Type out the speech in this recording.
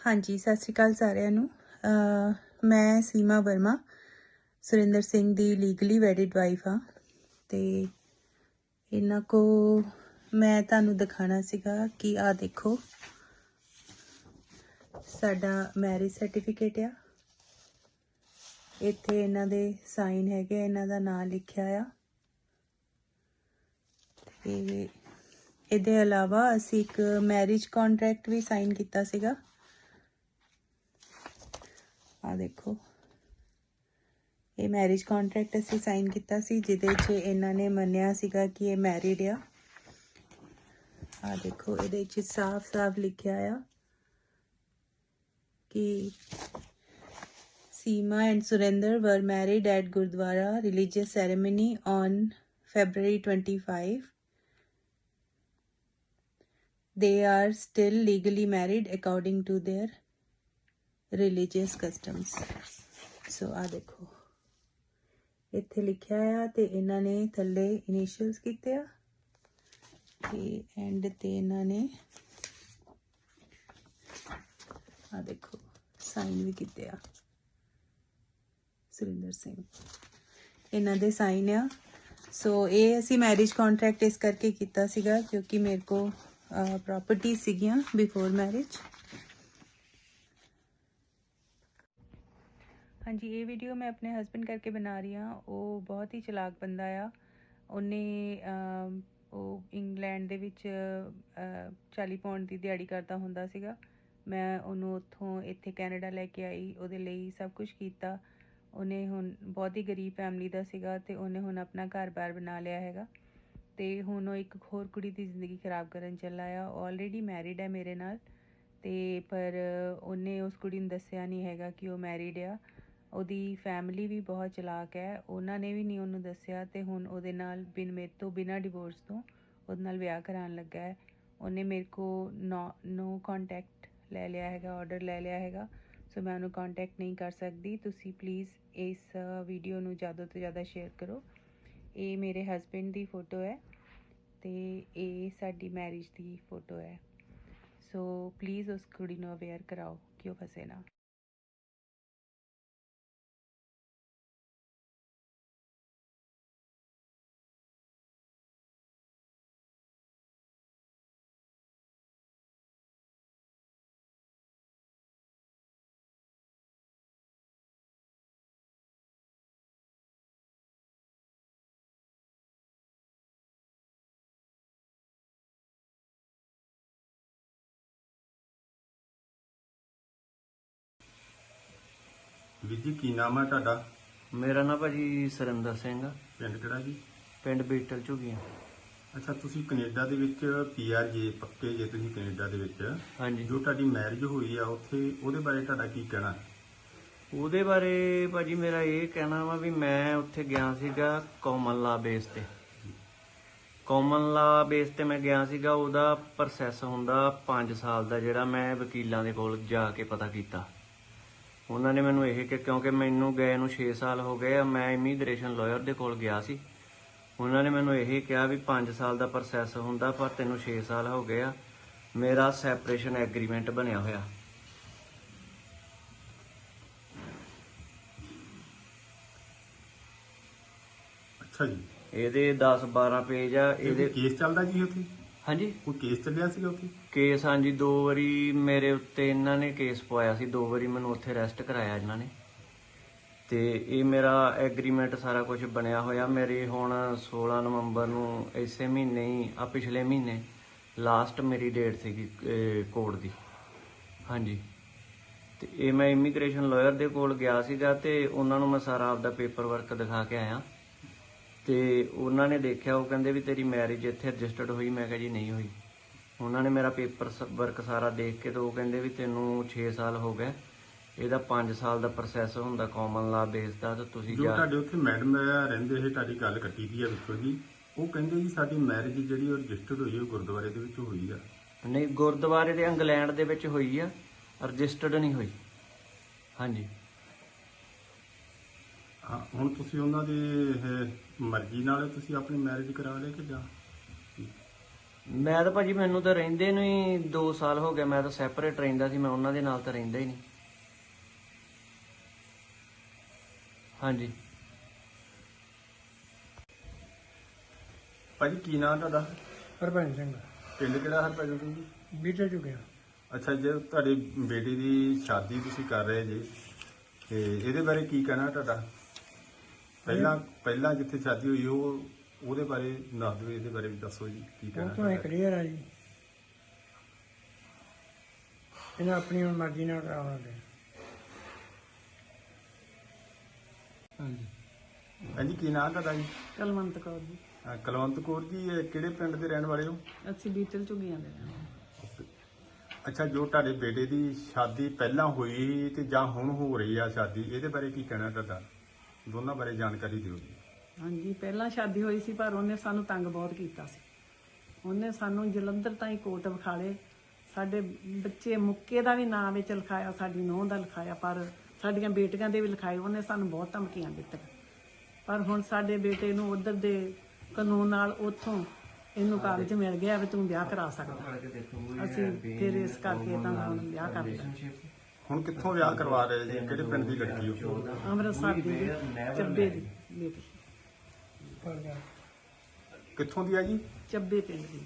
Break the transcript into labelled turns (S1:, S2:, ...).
S1: ਹਾਂਜੀ, ਸਤਿ ਸ਼੍ਰੀ ਅਕਾਲ ਸਾਰਿਆਂ ਨੂੰ। ਮੈਂ ਸੀਮਾ ਵਰਮਾ, ਸੁਰਿੰਦਰ ਸਿੰਘ ਦੀ ਲੀਗਲੀ ਵੈਡਿਡ ਵਾਈਫ ਆ ਤੇ ਇਹਨਾਂ ਕੋ ਮੈਂ ਤੁਹਾਨੂੰ ਦਿਖਾਣਾ ਸੀਗਾ ਕਿ ਆ ਦੇਖੋ, ਸਾਡਾ ਮੈਰਿਜ ਸਰਟੀਫਿਕੇਟ ਆ। ਇੱਥੇ ਇਹਨਾਂ ਦੇ ਸਾਈਨ ਹੈਗੇ, ਇਹਨਾਂ ਦਾ ਨਾਮ ਲਿਖਿਆ ਆ। ਤੇ ਇਹਦੇ ਇਲਾਵਾ ਅਸੀਂ ਇੱਕ ਮੈਰਿਜ ਕੰਟਰੈਕਟ ਵੀ ਸਾਈਨ ਕੀਤਾ ਸੀਗਾ। ਆ ਦੇਖੋ ਇਹ ਮੈਰਿਜ ਕੰਟਰੈਕਟ ਅਸੀਂ ਸਾਈਨ ਕੀਤਾ ਸੀ ਜਿਹਦੇ 'ਚ ਇਹਨਾਂ ਨੇ ਮੰਨਿਆ ਸੀਗਾ ਕਿ ਇਹ ਮੈਰਿਡ ਆ ਆ ਦੇਖੋ ਇਹਦੇ 'ਚ ਸਾਫ਼-ਸਾਫ਼ ਲਿਖਿਆ ਆ ਕਿ Seema and Surinder were married at Gurdwara religious ceremony on February 25 they are still legally married according to their religious customs so ਆ ਦੇਖੋ। ਇੱਥੇ ਲਿਖਿਆ ਆ ਤੇ ਇਹਨਾਂ ਨੇ ਥੱਲੇ ਇਨੀਸ਼ੀਅਲਸ ਕੀਤੇ ਆ। ਤੇ ਐਂਡ ਤੇ ਇਹਨਾਂ ਨੇ ਆ ਦੇਖੋ ਸਾਈਨ ਵੀ ਕੀਤੇ ਆ। ਸੁਰਿੰਦਰ ਸਿੰਘ। ਇਹਨਾਂ ਦੇ ਸਾਈਨ ਆ। ਸੋ ਇਹ ਅਸੀਂ ਮੈਰਿਜ ਕੰਟਰੈਕਟ ਇਸ ਕਰਕੇ ਕੀਤਾ ਸੀਗਾ ਕਿਉਂਕਿ ਮੇਰੇ ਕੋ ਪ੍ਰਾਪਰਟੀ ਸੀਗੀਆਂ ਬਿਫੋਰ ਮੈਰਿਜ ਹਾਂਜੀ ਇਹ ਵੀਡੀਓ ਮੈਂ ਆਪਣੇ ਹਸਬੰਡ ਕਰਕੇ ਬਣਾ ਰਹੀ ਹਾਂ। ਉਹ ਬਹੁਤ ਹੀ ਚਲਾਕ ਬੰਦਾ ਆ। ਉਹਨੇ ਉਹ ਇੰਗਲੈਂਡ ਦੇ ਵਿੱਚ ਅ, 40 ਪੌਂਡ ਦੀ ਦਿਹਾੜੀ ਕਰਦਾ ਹੁੰਦਾ ਸੀਗਾ। ਮੈਂ ਉਹਨੂੰ ਉੱਥੋਂ ਇੱਥੇ ਕੈਨੇਡਾ ਲੈ ਕੇ ਆਈ। ਉਹਦੇ ਲਈ ਸਭ ਕੁਝ ਕੀਤਾ। ਉਹਨੇ ਹੁਣ ਬਹੁਤ ਹੀ ਗਰੀਬ ਫੈਮਿਲੀ ਦਾ ਸੀਗਾ ਤੇ ਉਹਨੇ ਹੁਣ ਆਪਣਾ ਘਰ-ਬਾਰ ਬਣਾ ਲਿਆ ਹੈਗਾ। ਤੇ ਹੁਣ ਉਹ ਇੱਕ ਹੋਰ ਕੁੜੀ ਦੀ ਜ਼ਿੰਦਗੀ ਖਰਾਬ ਕਰਨ ਚੱਲਾ ਆ। ਆਲਰੇਡੀ ਮੈਰਿਡ ਹੈ ਮੇਰੇ ਨਾਲ। ਤੇ ਪਰ ਉਹਨੇ ਉਸ ਕੁੜੀ ਨੂੰ ਦੱਸਿਆ ਨਹੀਂ ਹੈਗਾ ਕਿ ਉਹ ਮੈਰਿਡ ਆ। ਉਹਦੀ ਫੈਮਿਲੀ ਵੀ ਬਹੁਤ ਚਲਾਕ ਹੈ। ਉਹਨਾਂ ਨੇ ਵੀ ਨਹੀਂ ਉਹਨੂੰ ਦੱਸਿਆ ਤੇ ਹੁਣ ਉਹਦੇ ਨਾਲ ਬਿਨ ਮੇਰੇ ਤੋਂ, ਬਿਨਾਂ ਡਿਵੋਰਸ ਤੋਂ ਉਹਦੇ ਨਾਲ ਵਿਆਹ ਕਰਾਉਣ ਲੱਗਾ ਹੈ। ਉਹਨੇ ਮੇਰੇ ਕੋ ਨੋ ਕੰਟੈਕਟ ਲੈ ਲਿਆ ਹੈਗਾ ਆਰਡਰ ਲੈ ਲਿਆ ਹੈਗਾ। ਸੋ ਮੈਂ ਉਹਨੂੰ ਕੰਟੈਕਟ ਨਹੀਂ ਕਰ ਸਕਦੀ। ਤੁਸੀਂ ਪਲੀਜ਼ ਇਸ ਵੀਡੀਓ ਨੂੰ ਜ਼ਿਆਦਾ ਤੋਂ ਜ਼ਿਆਦਾ ਸ਼ੇਅਰ ਕਰੋ। ਇਹ ਮੇਰੇ ਹਸਬੰਡ ਦੀ ਫੋਟੋ ਹੈ ਤੇ ਇਹ ਸਾਡੀ ਮੈਰਿਜ ਦੀ ਫੋਟੋ ਹੈ। ਸੋ ਪਲੀਜ਼ ਉਸ ਕੁੜੀ ਨੂੰ ਅਵੇਅਰ ਕਰਾਓ ਕਿ ਉਹ ਫਸੇ ਨਾ।
S2: ਵੀਰ ਜੀ ਕੀ ਨਾਮ ਹੈ ਤੁਹਾਡਾ?
S3: ਮੇਰਾ ਨਾਮ ਭਾਜੀ ਸਰਿੰਦਰ ਸਿੰਘ ਆ।
S2: ਪਿੰਡ ਕਿਹੜਾ ਜੀ?
S3: ਪਿੰਡ ਬੀਟਲ ਝੁਗੀਆਂ।
S2: ਅੱਛਾ ਤੁਸੀਂ ਕੈਨੇਡਾ ਦੇ ਵਿੱਚ ਪੀਆਰ ਜੇ ਪੱਕੇ ਜੇ ਤੁਸੀਂ ਕੈਨੇਡਾ ਦੇ ਵਿੱਚ।
S3: ਹਾਂਜੀ।
S2: ਜੋ ਤੁਹਾਡੀ ਮੈਰਿਜ ਹੋਈ ਆ ਉੱਥੇ ਉਹਦੇ ਬਾਰੇ ਤੁਹਾਡਾ ਕੀ ਕਹਿਣਾ?
S3: ਉਹਦੇ ਬਾਰੇ ਭਾਜੀ ਮੇਰਾ ਇਹ ਕਹਿਣਾ ਵਾ ਵੀ ਮੈਂ ਉੱਥੇ ਗਿਆ ਸੀਗਾ ਕਾਮਨ ਲਾ ਬੇਸ ਤੇ। ਕਾਮਨ ਲਾ ਬੇਸ ਤੇ ਮੈਂ ਗਿਆ ਸੀਗਾ ਉਹਦਾ ਪ੍ਰੋਸੈਸ ਹੁੰਦਾ 5 ਸਾਲ ਦਾ ਜਿਹੜਾ ਮੈਂ ਵਕੀਲਾਂ ਦੇ ਕੋਲ ਜਾ ਕੇ ਪਤਾ ਕੀਤਾ। ਉਹਨਾਂ ਨੇ ਮੈਨੂੰ ਇਹ ਕਿ ਕਿਉਂਕਿ ਮੈਨੂੰ ਗਏ ਨੂੰ 6 ਸਾਲ ਹੋ ਗਏ ਆ ਮੈਂ ਇਮੀਗ੍ਰੇਸ਼ਨ ਲਾਇਰ ਦੇ ਕੋਲ ਗਿਆ ਸੀ। ਉਹਨਾਂ ਨੇ ਮੈਨੂੰ ਇਹ ਕਿਹਾ ਵੀ 5 ਸਾਲ ਦਾ ਪ੍ਰੋਸੈਸ ਹੁੰਦਾ ਪਰ ਤੈਨੂੰ 6 ਸਾਲ ਹੋ ਗਏ ਆ। ਮੇਰਾ ਸੈਪਰੇਸ਼ਨ ਐਗਰੀਮੈਂਟ ਬਣਿਆ ਹੋਇਆ।
S2: ਅੱਛਾ ਜੀ।
S3: ਇਹਦੇ 10 12 ਪੇਜ ਆ
S2: ਇਹਦੇ ਕੇਸ ਚੱਲਦਾ ਜੀ ਉੱਥੇ?
S3: ਹਾਂਜੀ।
S2: ਕੋਈ ਕੇਸ ਚੱਲਿਆ ਸੀਗਾ ਉੱਥੇ
S3: ਕੇਸ ਹਾਂਜੀ ਦੋ ਵਾਰੀ ਮੇਰੇ ਉੱਤੇ ਇਹਨਾਂ ਨੇ ਕੇਸ ਪਵਾਇਆ ਸੀ। ਦੋ ਵਾਰੀ ਮੈਨੂੰ ਉੱਥੇ ਅਰੈਸਟ ਕਰਾਇਆ ਇਹਨਾਂ ਨੇ। ਤੇ ਇਹ ਮੇਰਾ ਐਗਰੀਮੈਂਟ ਸਾਰਾ ਕੁਝ ਬਣਿਆ ਹੋਇਆ। ਮੇਰੇ ਹੁਣ 16 ਨਵੰਬਰ ਨੂੰ ਇਸੇ ਮਹੀਨੇ ਹੀ ਆ ਪਿਛਲੇ ਮਹੀਨੇ ਲਾਸਟ ਮੇਰੀ ਡੇਟ ਸੀਗੀ ਕੋਰਟ ਦੀ। ਹਾਂਜੀ। ਤੇ ਇਹ ਮੈਂ ਇਮੀਗ੍ਰੇਸ਼ਨ ਲਾਇਰ ਦੇ ਕੋਲ ਗਿਆ ਸੀਗਾ ਤੇ ਉਹਨਾਂ ਨੂੰ ਮੈਂ ਸਾਰਾ ਆਪਦਾ ਪੇਪਰ ਵਰਕ ਦਿਖਾ ਕੇ ਆਇਆ। ਤੇ ਉਹਨਾਂ ਨੇ ਦੇਖਿਆ ਉਹ ਕਹਿੰਦੇ ਵੀ ਤੇਰੀ ਮੈਰਿਜ ਇੱਥੇ ਰਜਿਸਟਰਡ ਹੋਈ। ਮੈਂ ਕਿਹਾ ਜੀ ਨਹੀਂ ਹੋਈ। ਉਹਨਾਂ ਨੇ ਮੇਰਾ ਪੇਪਰ ਵਰਕ ਸਾਰਾ ਦੇਖ ਕੇ ਤੇ ਉਹ ਕਹਿੰਦੇ ਵੀ ਤੈਨੂੰ 6 ਸਾਲ ਹੋ ਗਏ। ਇਹਦਾ 5 ਸਾਲ ਦਾ ਪ੍ਰੋਸੈਸ ਹੁੰਦਾ ਕਾਮਨ ਲਾ ਬੇਸ ਦਾ ਤੇ ਤੁਸੀਂ
S2: ਜੋ ਤੁਹਾਡੇ ਉੱਥੇ ਮੈਡਮ ਰਹਿੰਦੇ ਇਹ ਤੁਹਾਡੀ ਗੱਲ ਕੱਟੀ ਦੀ ਆ ਵਿੱਚੋਂ ਜੀ। ਉਹ ਕਹਿੰਦੇ ਜੀ ਸਾਡੀ ਮੈਰਿਜ ਜਿਹੜੀ ਉਹ ਰਜਿਸਟਰਡ ਹੋਈ ਉਹ ਗੁਰਦੁਆਰੇ ਦੇ ਵਿੱਚ ਹੋਈ ਆ।
S3: ਨਹੀਂ ਗੁਰਦੁਆਰੇ ਦੇ ਇੰਗਲੈਂਡ ਦੇ ਵਿੱਚ ਹੋਈ ਆ ਰਜਿਸਟਰਡ ਨਹੀਂ ਹੋਈ। ਹਾਂਜੀ।
S2: ਹਾਂ, ਹੁਣ ਤੁਸੀਂ ਉਹਨਾਂ ਦੀ ਮਰਜ਼ੀ ਨਾਲ ਤੁਸੀਂ ਆਪਣੀ ਮੈਰਿਜ ਕਰਾ ਲਿਆ ਕਿ ਜਾਂ?
S3: ਮੈਂ ਤਾਂ ਭਾਜੀ ਮੈਨੂੰ ਤਾਂ ਰਹਿੰਦੇ ਨੂੰ ਹੀ 2 ਸਾਲ ਹੋ ਗਏ ਮੈਂ ਤਾਂ ਸੈਪਰੇਟ ਰਹਿੰਦਾ ਸੀ ਮੈਂ ਉਹਨਾਂ ਦੇ ਨਾਲ ਤਾਂ ਰਹਿੰਦਾ ਹੀ ਨਹੀਂ। ਹਾਂਜੀ।
S2: ਭਾਜੀ ਕੀ ਨਾਮ ਤੁਹਾਡਾ?
S4: ਹਰਭਜਨ ਸਿੰਘ।
S2: ਪਿੰਡ ਕਿਹੜਾ ਹਰਭਜਨ ਸਿੰਘ ਜੀ?
S4: ਬੀਟੇ ਚੁੱਕਿਆ
S2: ਅੱਛਾ ਜੇ ਤੁਹਾਡੀ ਬੇਟੀ ਦੀ ਸ਼ਾਦੀ ਤੁਸੀਂ ਕਰ ਰਹੇ ਜੀ ਤੇ ਇਹਦੇ ਬਾਰੇ ਕੀ ਕਹਿਣਾ ਤੁਹਾਡਾ? ਪਹਿਲਾਂ ਪਹਿਲਾਂ ਜਿੱਥੇ ਸ਼ਾਦੀ ਹੋਈ ਉਹ ਉਹਦੇ ਬਾਰੇ ਦੱਸ ਦਿਓ ਇਹਦੇ ਬਾਰੇ ਵੀ ਦੱਸੋ ਜੀ ਕੀ
S4: ਉਹ
S2: ਕਹਿਣਾ
S4: ਤੋਂ? ਕਲੀਅਰ ਆ ਜੀ। ਇਹਨਾਂ ਆਪਣੀ ਹੁਣ ਮਰਜ਼ੀ ਨਾਲ ਕਰਾਉਣਗੇ
S2: ਹਾਂਜੀ। ਕੀ ਨਾਮ ਤੁਹਾਡਾ ਜੀ?
S5: ਕਲਵੰਤ ਕੌਰ ਜੀ।
S2: ਅਹ ਕੁਲਵੰਤ ਕੌਰ ਜੀ ਇਹ ਕਿਹੜੇ ਪਿੰਡ ਦੇ ਰਹਿਣ ਵਾਲੇ ਹੋ?
S5: ਅਸੀਂ ਬੀਟਲ ਝੁੱਗੀਆਂ ਦੇ ਰਹਿਣ ਵਾਲੇ।
S2: ਅੱਛਾ ਜੋ ਤੁਹਾਡੇ ਬੇਟੇ ਦੀ ਸ਼ਾਦੀ ਪਹਿਲਾਂ ਹੋਈ ਸੀ ਤੇ ਜਾਂ ਹੁਣ ਹੋ ਰਹੀ ਆ ਸ਼ਾਦੀ ਇਹਦੇ ਬਾਰੇ ਕੀ ਕਹਿਣਾ ਤੁਹਾਡਾ? ਦੋਨਾਂ ਬਾਰੇ ਜਾਣਕਾਰੀ ਦਿਓ ਜੀ।
S5: ਹਾਂਜੀ ਪਹਿਲਾਂ ਸ਼ਾਦੀ ਹੋਈ ਸੀ ਪਰ ਉਹਨੇ ਸਾਨੂੰ ਤੰਗ ਬਹੁਤ ਕੀਤਾ ਸੀ। ਉਹਨੇ ਸਾਨੂੰ ਜਲੰਧਰ ਤਾਈਂ ਕੋਟ ਵਿਖਾਲੇ। ਸਾਡੇ ਬੱਚੇ ਮੁੱਕੇ ਦਾ ਵੀ ਨਾਂ ਵਿੱਚ ਲਿਖਾਇਆ ਸਾਡੀ ਨੂੰਹ ਦਾ ਲਿਖਾਇਆ ਪਰ ਸਾਡੀਆਂ ਬੇਟੀਆਂ ਦੇ ਵੀ ਲਿਖਾਏ ਉਹਨੇ ਸਾਨੂੰ ਬਹੁਤ ਧਮਕੀਆਂ ਦਿੱਤੀਆਂ। ਪਰ ਹੁਣ ਸਾਡੇ ਬੇਟੇ ਨੂੰ ਉਧਰ ਦੇ ਕਾਨੂੰਨ ਨਾਲ ਉੱਥੋਂ ਇਹਨੂੰ ਕਾਗਜ਼ ਮਿਲ ਗਿਆ ਵੀ ਤੂੰ ਵਿਆਹ ਕਰਾ ਸਕਦਾ। ਅਸੀਂ ਫਿਰ ਇਸ ਕਰਕੇ ਤਾਂ ਹੁਣ ਵਿਆਹ ਕਰ ਲਿਆ।
S2: ਹੁਣ ਕਿੱਥੋਂ ਵਿਆਹ ਕਰਵਾ ਰਹੇ ਜੀ? ਕਿਹੜੇ ਪਿੰਡ ਦੀ ਲੜਕੀ ਹੋ
S5: ਅੰਮ੍ਰਿਤਸਰ ਦੀ ਜੀ, ਚੱਬੇ ਦੀ
S2: ਕਿੱਥੋਂ ਦੀ ਹੈ ਜੀ?
S5: ਚੱਬੇ ਪਿੰਡ ਦੀ।